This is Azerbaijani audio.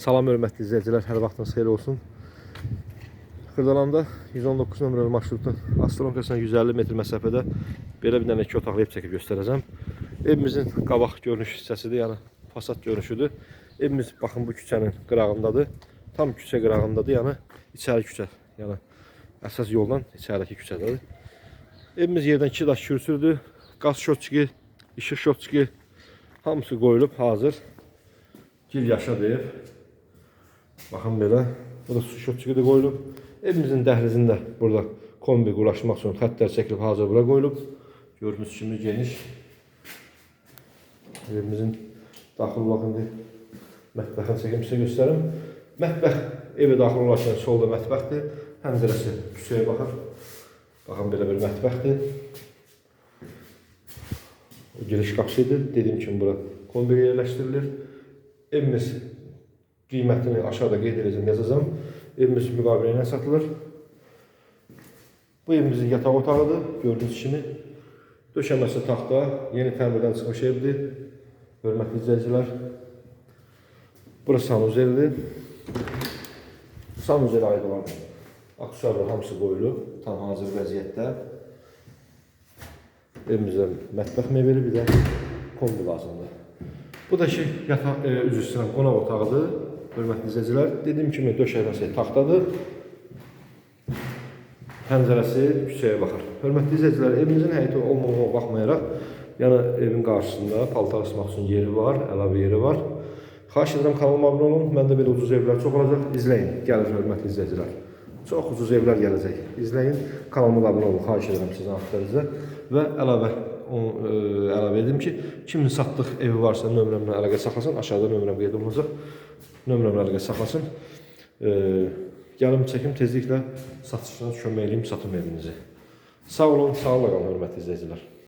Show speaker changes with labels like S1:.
S1: Salam hörmətli izləyicilər, hər vaxtınız xeyir olsun. Xırdalanda 119 nömrəli marşrutun astronomikasına 150 metr məsafədə belə bir dənə iki otaqlı ev çəkib göstərəcəm. Evimizin qabaq görünüş hissəsidir, yəni fasad görünüşüdür. Evimiz baxın bu küçənin qırağındadır. Tam küçə qırağındadır, yəni içəri küçə, yəni əsas yoldan içəridəki küçədədir. Evimiz yerdən 2 daş kürsüdür. Qaz şotçuki, işıq şotçuki hamısı qoyulub hazır. Gil yaşadı ev. Baxın belə. Bu da su şotçuki də qoyulub. Evimizin dəhlizində burada kombi quraşmaq üçün xəttlər çəkilib hazır bura qoyulub. Gördüyünüz kimi geniş. Evimizin daxil baxın mətbəxini çəkim sizə göstərim. Mətbəx evə daxil olarkən solda mətbəxdir. Pəncərəsi küçəyə baxır. Baxın belə bir mətbəxdir. O giriş qapısıdır. Dediyim kimi bura kombi yerləşdirilir. Evimiz qiymətini aşağıda qeyd edəcəm, yazacağam. Evimiz müqavilə ilə satılır. Bu evimizin yataq otağıdır, gördüyünüz kimi. Döşəməsi taxta, yeni təmirdən çıxmış evdir. Hörmətli izləyicilər. Burası sanuzelidir. Sanuzel aid olan aksesuarlar hamısı qoyulub, tam hazır vəziyyətdə. Evimizdə mətbəx mebeli, bir də kombi lazımdır. Bu da ki, yataq, e, üzr istəyirəm, qonaq otağıdır. Hörmətli izləyicilər, dediyim kimi döşəməsi taxtadır. Pəncərəsi küçəyə baxır. Hörmətli izləyicilər, evimizin həyəti olmamağına baxmayaraq, yəni evin qarşısında paltar asmaq üçün yeri var, əlavə yeri var. Xahiş edirəm kanalıma abunə olun. Məndə belə ucuz evlər çox olacaq. İzləyin. Gəlir hörmətli izləyicilər. Çox ucuz evlər gələcək. İzləyin. Kanalıma abunə olun. Xahiş edirəm sizin axtarınızda. Və əlavə onu ə, əlavə edim ki, kimin satdıq evi varsa nömrəmlə əlaqə saxlasın. Aşağıda nömrəm qeyd olunacaq. Nömrəmlə əlaqə saxlasın. E, gəlim çəkim tezliklə satışına kömək eləyim satım evinizi. Sağ olun, sağlıqla hörmətli izləyicilər.